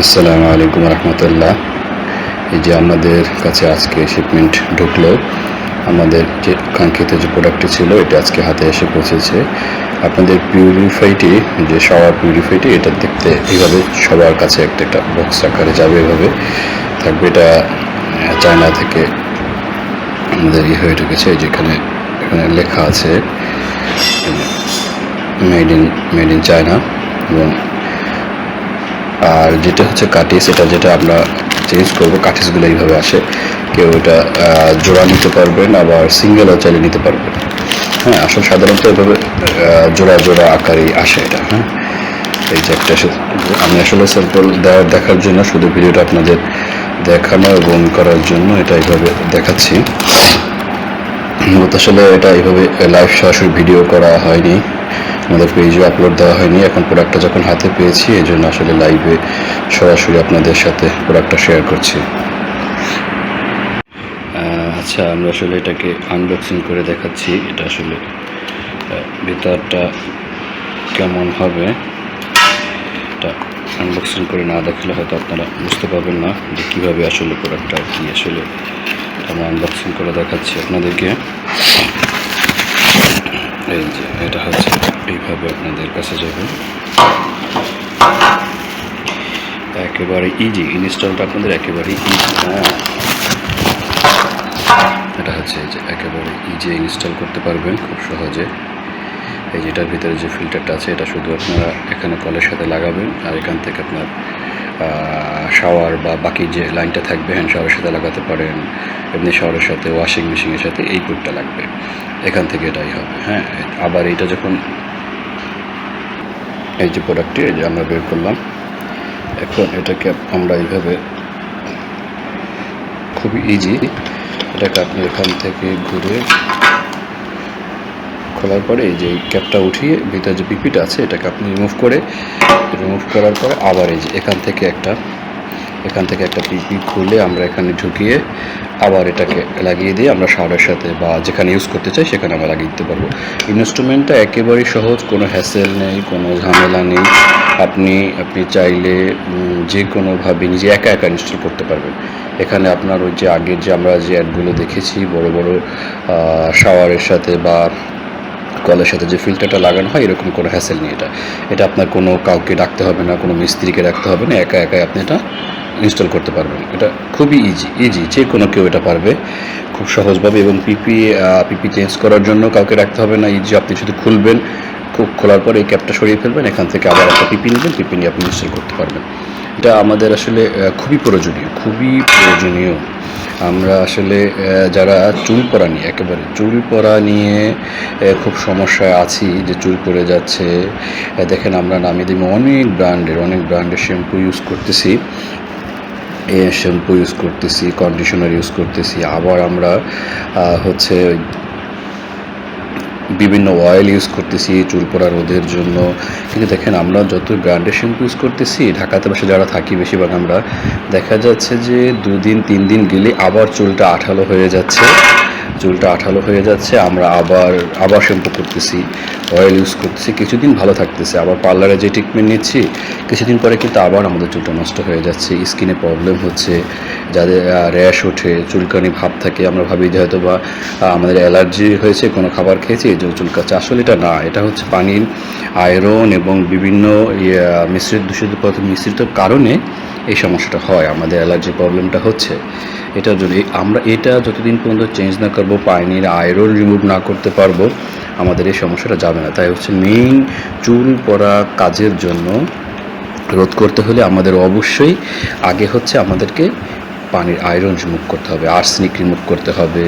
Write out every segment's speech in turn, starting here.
আসসালামু আলাইকুম রহমতুল্লাহ। এই যে আমাদের কাছে আজকে শিপমেন্ট ঢুকলো, আমাদের যে কাঙ্ক্ষিত যে প্রোডাক্টটি ছিল, এটা আজকে হাতে এসে পৌঁছেছে। আপনাদের পিউরিফাইটি যে শাওয়ার পিউরিফাইটি এটা দেখতে এইভাবে সবার কাছে একটা একটা বক্স আকারে যাবে এভাবে। থাকবে এটা চায়না থেকে আমাদের ইয়ে হয়ে ঢুকেছে, এই যে এখানে এখানে লেখা আছে made in made in China এবং আর যেটা হচ্ছে কাটিস এটা যেটা আমরা চেঞ্জ করব কাটিসগুলো এইভাবে আসে। কেউ এটা জোড়া নিতে পারবেন, আবার সিঙ্গেলও চাইলে নিতে পারবেন। হ্যাঁ আসলে সাধারণত এভাবে জোড়া জোড়া আকারেই আসে এটা হ্যাঁ। এই যে একটা আমি আসলে স্যাম্পল দেওয়ার দেখার জন্য, শুধু ভিডিওটা আপনাদের দেখানো এবং করার জন্য এটা এইভাবে দেখাচ্ছি। আসলে এটা এইভাবে লাইভ সরাসরি ভিডিও করা হয়নি। আমাদের পেজে আপলোড দেওয়া হয়নি। এখন প্রোডাক্টটা যখন হাতে পেয়েছি, এই জন্য আসলে লাইভে সরাসরি আপনাদের সাথে প্রোডাক্টটা শেয়ার করছি। আচ্ছা আমরা আসলে এটাকে আনবক্সিং করে দেখাচ্ছি। এটা আসলে ভিতরটা কেমন হবে, এটা আনবক্সিং করে না দেখলে হয়তো আপনারা বুঝতে পারবেন না যে কীভাবে আসলে প্রোডাক্টটা কি আসলে আমরা আনবক্সিং করে দেখাচ্ছি আপনাদেরকে। এই যে, এটা হচ্ছে এইভাবে আপনাদের কাছে যাবে। একেবারে ইজি ইনস্টলটা আপনাদের একেবারে ইজি হ্যাঁ। এটা হচ্ছে যে একেবারে ইজি ইনস্টল করতে পারবেন খুব সহজে। এই যেটার ভিতরে যে ফিল্টারটা আছে, এটা শুধু আপনারা এখানে কলের সাথে লাগাবেন আর এখান থেকে আপনার শাওয়ার বা বাকি যে লাইনটা থাকবে হ্যান্ড শাওয়ারের সাথে লাগাতে পারেন। এমনি শাওয়ারের সাথে ওয়াশিং মেশিনের সাথে এই পুটটা লাগবে। এখান থেকে এটাই হবে। হ্যাঁ আবার এইটা যখন এই যে প্রোডাক্টটি এই যে আমরা বের করলাম। এখন এটাকে আমরা এইভাবে খুবই ইজি এটাকে আপনি এখান থেকে ঘুরে খোলার পরে এই যে ক্যাপটা উঠিয়ে ভিতরে যে পিপিটা আছে, এটাকে আপনি রিমুভ করে রিমুভ করার পরে আবার এই যে এখান থেকে একটা এখান থেকে একটা পিপি খুলে আমরা এখানে ঢুকিয়ে আবার এটাকে লাগিয়ে দিয়ে আমরা শাওয়ারের সাথে বা যেখানে ইউজ করতে চাই সেখানে আমরা লাগিয়ে দিতে পারব। ইনস্ট্রুমেন্টটা একেবারেই সহজ, কোনো হ্যাসেল নেই, কোনো ঝামেলা নেই। আপনি আপনি চাইলে যে কোনোভাবে নিজে একা একা ইনস্টল করতে পারবেন। এখানে আপনার ওই যে আগের যে আমরা যে অ্যাডগুলো দেখেছি, বড় বড় শাওয়ারের সাথে বা কলের সাথে যে ফিল্টারটা লাগানো হয়, এরকম কোনো হ্যাসেল নেই এটা। এটা আপনার কোনো কাউকে ডাকতে হবে না, কোনো মিস্ত্রিকে রাখতে হবে না, একা একাই আপনি এটা ইনস্টল করতে পারবেন। এটা খুবই ইজি ইজি যে কোনো কেউ এটা পারবে খুব সহজভাবে এবং পিপি পিপি চেঞ্জ করার জন্য কাউকে রাখতে হবে না। ইজি আপনি শুধু খুলবেন, খুব খোলার পরে এই ক্যাপটা সরিয়ে ফেলবেন, এখান থেকে আবার একটা পিপি নেবেন পিপি নিয়ে আপনি ইনস্টল করতে পারবেন। এটা আমাদের আসলে খুবই প্রয়োজনীয় খুবই প্রয়োজনীয়। আমরা আসলে যারা চুল পরা নিয়ে, একেবারে চুল পরা নিয়ে খুব সমস্যায় আছি যে চুল পড়ে যাচ্ছে। দেখেন আমরা নামি দিমে অনেক ব্র্যান্ডের অনেক ব্র্যান্ডের শ্যাম্পু ইউজ করতেছি। শ্যাম্পু ইউজ করতেছি কন্ডিশনার ইউজ করতেছি, আবার আমরা হচ্ছে বিভিন্ন অয়েল ইউজ করতেছি, চুল পড়া রোদের জন্য। কিন্তু দেখেন, আমরা যত ব্র্যান্ডের শ্যাম্পু ইউজ করতেছি, ঢাকাতে বসে যারা থাকি বেশিরভাগ আমরা, দেখা যাচ্ছে যে দুদিন তিন দিন গেলে আবার চুলটা আঠালো হয়ে যাচ্ছে। চুলটা আঠালো হয়ে যাচ্ছে, আমরা আবার আবার শ্যাম্পু করতেছি। অয়েল ইউজ করতেছি কিছুদিন ভালো থাকতেছে। আবার পার্লারে যে ট্রিটমেন্ট নিচ্ছি কিছুদিন পরে কিন্তু আবার আমাদের চুলটা নষ্ট হয়ে যাচ্ছে। স্কিনে প্রবলেম হচ্ছে যাদের র্যাশ ওঠে চুলকানি ভাব থাকে। আমরা ভাবি যে হয়তো বা আমাদের অ্যালার্জি হয়েছে কোনো খাবার খেয়েছি এই জন্য চুলকাচ্ছে। আসলে এটা না এটা হচ্ছে পানির আয়রন এবং বিভিন্ন ইয়ে, মিশ্রিত দূষিত পদার্থ মিশ্রিত কারণে এই সমস্যাটা হয় আমাদের অ্যালার্জি প্রবলেমটা হচ্ছে। এটার জন্য আমরা এটা যতদিন পর্যন্ত চেঞ্জ না করব পানির আয়রন রিমুভ না করতে পারব আমাদের এই সমস্যাটা যাবে না। তাই হচ্ছে মেইন চুল পড়া কাজের জন্য রোধ করতে হলে আমাদের অবশ্যই আগে হচ্ছে আমাদেরকে পানির আয়রন রিমুভ করতে হবে আর্সেনিক রিমুভ করতে হবে,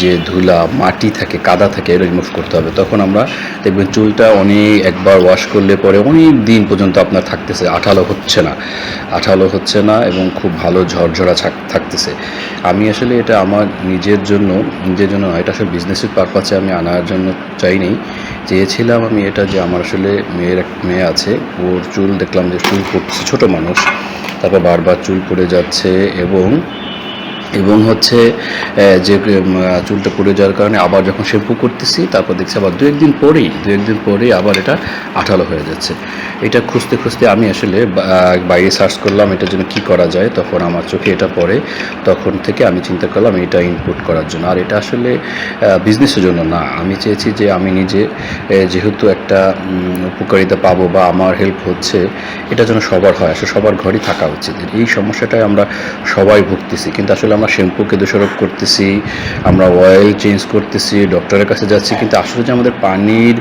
যে ধুলা, মাটি থাকে, কাদা থাকে এটা রিমুভ করতে হবে। তখন আমরা দেখবেন চুলটা অনেক একবার ওয়াশ করলে পরে অনেক দিন পর্যন্ত আপনার থাকতেছে, আঠালো হচ্ছে না। আঠালো হচ্ছে না এবং খুব ভালো ঝরঝরা থাকতেছে। আমি আসলে এটা আমার নিজের জন্য নিজের জন্য এটা আসলে বিজনেসের পারপাসে আমি আনার জন্য চাইনি। চেয়েছিলাম আমি এটা যে আমার আসলে মেয়ের এক মেয়ে আছে। ওর চুল দেখলাম যে চুল পড়ছে ছোটো মানুষ। তারপর বারবার চুল পড়ে যাচ্ছে এবং এবং হচ্ছে যে চুলটা পড়ে যাওয়ার কারণে আবার যখন শ্যাম্পু করতেছি, তারপর দেখছি আবার দু একদিন পরেই দু একদিন পরেই আবার এটা আঠালো হয়ে যাচ্ছে। এটা খুঁজতে খুঁজতে আমি আসলে বাইরে সার্চ করলাম এটার জন্য কি করা যায়, তখন আমার চোখে এটা পড়ে। তখন থেকে আমি চিন্তা করলাম এটা ইনপুট করার জন্য। আর এটা আসলে বিজনেসের জন্য না। আমি চেয়েছি যে আমি নিজে যেহেতু একটা উপকারিতা পাবো বা আমার হেল্প হচ্ছে, এটা যেন সবার হয়। আসলে সবার ঘরই থাকা উচিত। এই সমস্যাটাই আমরা সবাই ভুগতেছি। কিন্তু আসলে আমরা শ্যাম্পুকে দোষারোপ করতেছি, আমরা অয়েল চেঞ্জ করতেছি ডক্টরের কাছে যাচ্ছি, কিন্তু আসলে যে আমাদের পানির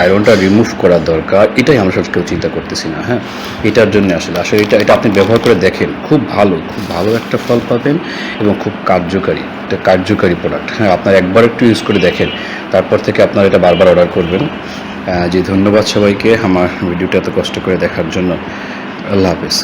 আয়রনটা রিমুভ করা দরকার, এটাই আমরা সব কেউ চিন্তা করতেছি না হ্যাঁ? এটার জন্য আসলে আসলে এটা এটা আপনি ব্যবহার করে দেখেন, খুব ভালো খুব ভালো একটা ফল পাবেন এবং খুব কার্যকারী, একটা কার্যকারী প্রোডাক্ট হ্যাঁ? আপনার একবার একটু ইউজ করে দেখেন, তারপর থেকে আপনারা এটা বারবার অর্ডার করবেন। জি, ধন্যবাদ সবাইকে আমার ভিডিওটা এত কষ্ট করে দেখার জন্য। আল্লাহ হাফেজ।